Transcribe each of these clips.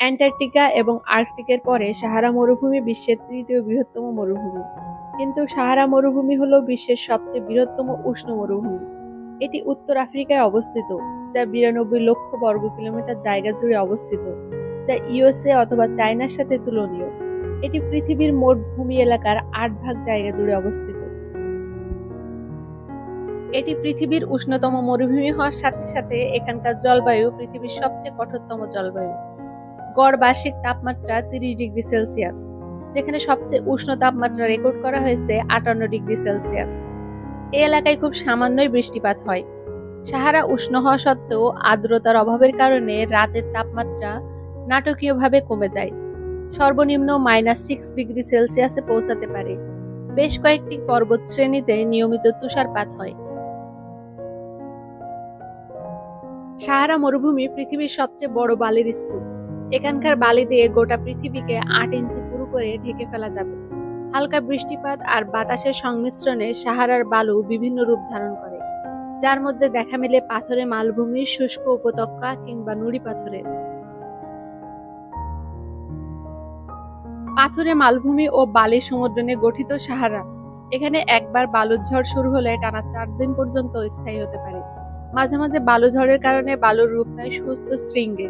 Antarctica এবং আর্কটিকের পরে সাহারা মরুভূমি বিশ্বের তৃতীয় বৃহত্তম মরুভূমি। কিন্তু সাহারা মরুভূমি হল বিশ্বের সবচেয়ে বৃহত্তম উষ্ণ মরুভূমি। এটি উত্তর আফ্রিকায় অবস্থিত, যা বিরানব্বই লক্ষ বর্গ কিলোমিটার জায়গা জুড়ে অবস্থিত, যা ইউএসএ অথবা চায়নার সাথে তুলনীয়। এটি পৃথিবীর মোট ভূমি এলাকার আট ভাগ জায়গা জুড়ে অবস্থিত। এটি পৃথিবীর উষ্ণতম মরুভূমি হওয়ার সাথে সাথে এখানকার জলবায়ু পৃথিবীর সবচেয়ে কঠোরতম জলবায়ু। গড় বার্ষিক তাপমাত্রা তিরিশ ডিগ্রি সেলসিয়াস, যেখানে সবচেয়ে উষ্ণ তাপমাত্রা রেকর্ড করা হয়েছে আটান্ন ডিগ্রি সেলসিয়াস। এই এলাকায় খুব সামান্যই বৃষ্টিপাত হয়। সাহারা উষ্ণ হওয়া সত্ত্বেও আর্দ্রতার অভাবের কারণে রাতের তাপমাত্রা নাটকীয়ভাবে কমে যায়। সর্বনিম্ন মাইনাস সিক্স ডিগ্রি সেলসিয়াসে পৌঁছাতে পারে। বেশ কয়েকটি পর্বত শ্রেণীতে নিয়মিত তুষারপাত হয়। সাহারা মরুভূমি পৃথিবীর সবচেয়ে বড় বালির স্তূপ। এখানকার বালি দিয়ে গোটা পৃথিবীকে আট ইঞ্চি পুরু করে ঢেকে ফেলা যাবে। হালকা বৃষ্টিপাত আর বাতাসের সংমিশ্রণে সাহারার বালু বিভিন্ন রূপ ধারণ করে, যার মধ্যে দেখা মেলে পাথরে মালভূমি, শুষ্ক উপত্যকা কিংবা নুড়ি পাথরের। পাথরে মালভূমি ও বালির সমুদ্রনে গঠিত সাহারা। এখানে একবার বালুর ঝড় শুরু হলে টানা চার দিন পর্যন্ত স্থায়ী হতে পারে। মাঝে মাঝে বালু ঝড়ের কারণে বালুর রূপ নেয় সুস্থ শৃঙ্গে।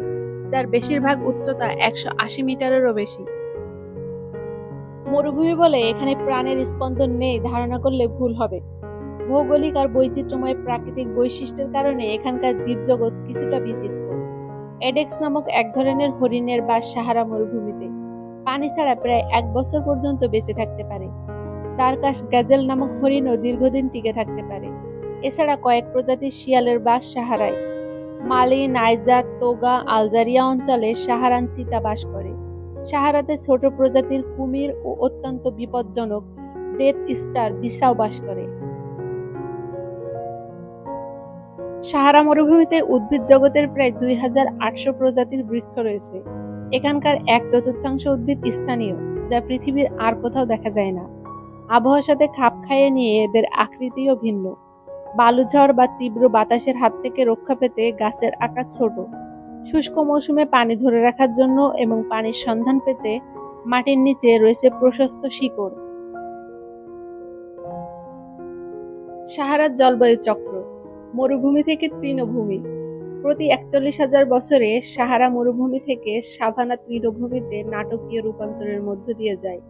যার বেশিরভাগ উচ্চতা একশো আশি মিটারেরও বেশি। মরুভূমি বলে এখানে প্রাণের স্পন্দন নেই, ধারণা করলে ভুল হবে। ভৌগোলিক আর বৈচিত্র্যময় প্রাকৃতিক বৈশিষ্ট্যের কারণে এখানকার জীবজগৎ কিছুটা বিচিত্র। এডেক্স নামক এক ধরনের হরিণের বাস সাহারা মরুভূমিতে। পানি ছাড়া প্রায় এক বছর পর্যন্ত বেঁচে থাকতে পারে। তারকাশ গ্যাজেল নামক হরিণও দীর্ঘদিন টিকে থাকতে পারে। এছাড়া কয়েক প্রজাতির শিয়ালের বাস সাহারায়। মালি নাইজার তোগা, আলজারিয়া অঞ্চলে সাহারান চিতা বাস করে। সাহারাতে ছোট প্রজাতির কুমির ও অত্যন্ত বিপজ্জনক ডেথ স্টার বিসাও বাস করে। সাহারা মরুভূমিতে উদ্ভিদ জগতের প্রায় দুই হাজার আটশো প্রজাতির বৃক্ষ রয়েছে। এখানকার এক চতুর্থাংশ উদ্ভিদ স্থানীয়, যা পৃথিবীর আর কোথাও দেখা যায় না। আবহাওয়ার সাথে খাপ খাইয়ে নিয়ে এদের আকৃতিও ভিন্ন। বালুঝড় বা তীব্র বাতাসের হাত থেকে রক্ষা পেতে গাছের আকার ছোট। শুষ্ক মৌসুমে পানি ধরে রাখার জন্য এবং পানির সন্ধান পেতে মাটির নিচে রয়েছে প্রশস্ত শিকড়। সাহারার জলবায়ু চক্র, মরুভূমি থেকে তৃণভূমি। প্রতি একচল্লিশ হাজার বছরে সাহারা মরুভূমি থেকে সাভানা তৃণভূমিতে নাটকীয় রূপান্তরের মধ্য দিয়ে যায়।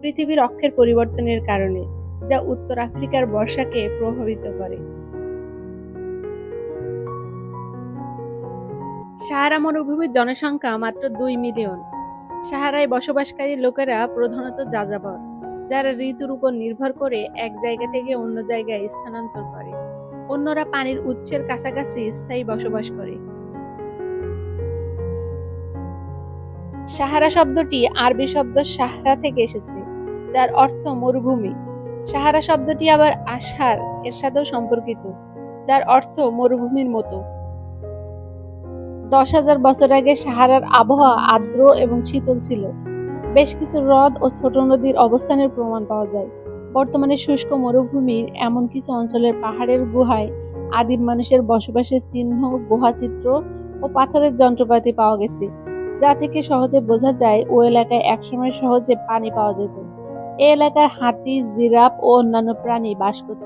পৃথিবীর অক্ষের পরিবর্তনের কারণে। যা উত্তর আফ্রিকার বর্ষাকে প্রভাবিত করে। সাহারা মরুভূমির জনসংখ্যা মাত্র দুই মিলিয়ন। সাহারায় বসবাসকারী লোকেরা প্রধানত যাযাবর, যারা ঋতুর উপর নির্ভর করে এক জায়গা থেকে অন্য জায়গায় স্থানান্তর করে। অন্যরা পানির উৎসের কাছাকাছি স্থায়ী বসবাস করে। সাহারা শব্দটি আরবি শব্দ সাহারা থেকে এসেছে, যার অর্থ মরুভূমি। সাহারা শব্দটি আবার আশার এর সাথেও সম্পর্কিত, যার অর্থ মরুভূমির মতো। দশ হাজার বছর আগে সাহারার আবহাওয়া আর্দ্র এবং শীতল ছিল। বেশ কিছু হ্রদ ও ছোট নদীর অবস্থানের প্রমাণ পাওয়া যায়। বর্তমানে শুষ্ক মরুভূমির এমন কিছু অঞ্চলের পাহাড়ের গুহায় আদিম মানুষের বসবাসের চিহ্ন গুহাচিত্র ও পাথরের যন্ত্রপাতি পাওয়া গেছে, যা থেকে সহজে বোঝা যায় ও এলাকায় একসময় সহজে পানি পাওয়া যেত। এই এলাকায় হাতি জিরাফ ও অন্যান্য প্রাণী বাস করত।